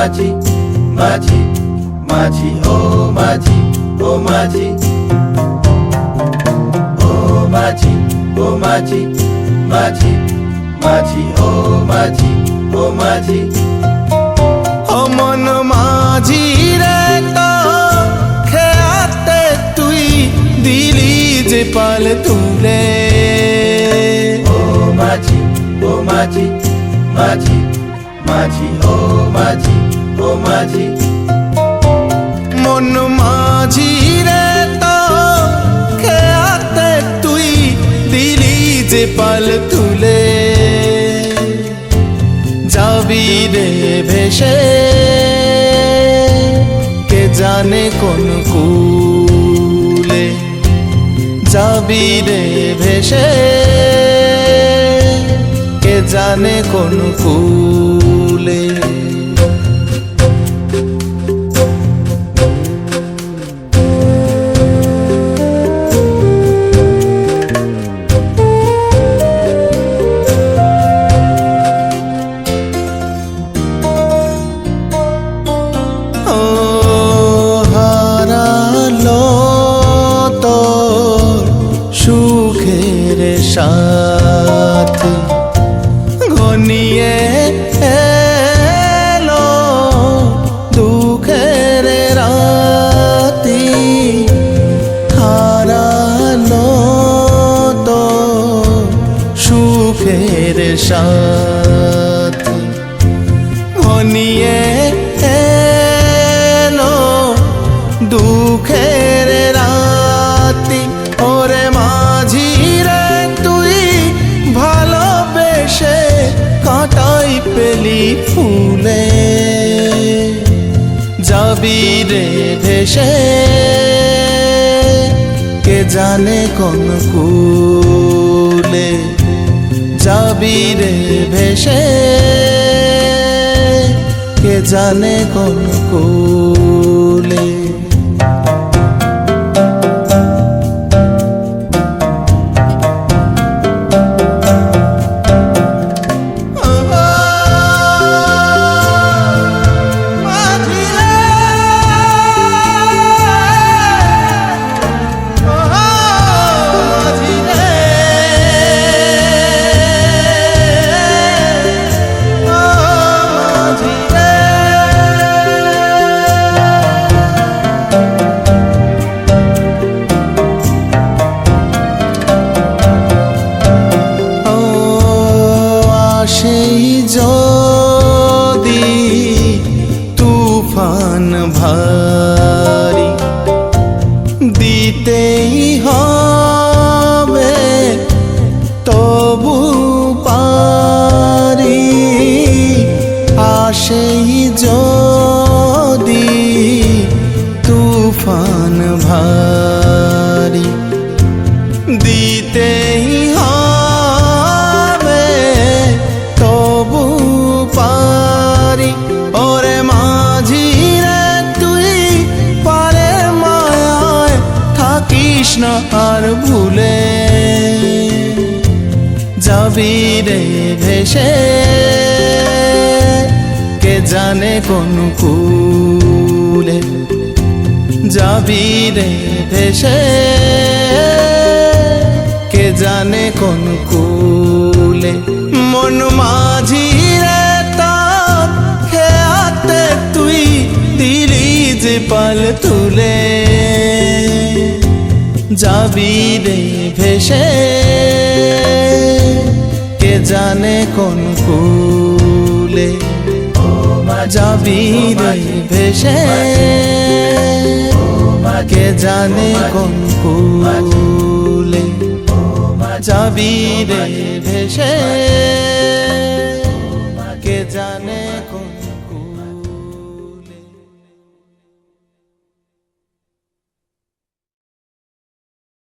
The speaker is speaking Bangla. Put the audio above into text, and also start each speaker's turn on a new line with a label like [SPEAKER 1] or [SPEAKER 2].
[SPEAKER 1] মাঝি মাঝি মাঝি ও মাঝি ও মাঝি ও মাঝি ও মাঝি মাঝি মাঝি ও মাঝি ও মাঝি
[SPEAKER 2] অমন মাঝি রে তো খেয়াতে তুই দিলি যে পাল তুলে।
[SPEAKER 1] ও মাঝি ও মাঝি মাঝি মাঝি ও মাঝি। ও মাঝি।
[SPEAKER 2] মন মাঝি রে তো, খেয়াতে তুই দিলি যে পাল তুলে। যাবি রে ভেসে, কে জানে কোন কুলে। যাবি রে ভেসে, কে জানে কোন কুলে। সাথী ঘনিয়ে এলো দুঃখের রাতি হারালো তো সুখের সাথী ফুলে যাবি রে ভেসে। কে জানে কোন কুলে যাবি রে ভেসে। কে জানে কোন কুলে আসেই যদি তুফান ভারী দিতেই হবে, তবু পারি। ওরে মাঝি রে তুই পারে মায়ায় থাকিস না আর ভুলে। যাবি রে ভেসে জানে কোন কুলে যাবি রে ভেসে। কে জানে কোন কুলে মন মাঝি রে তার খেয়াতে তুই দিলি যে পাল তুলে। যাবি রে ভেসে। কে জানে কোন কুলে যাবি রে ভেসে? কে জানে কোন কুলে যাবি রে ভেসে? কে জানে কোন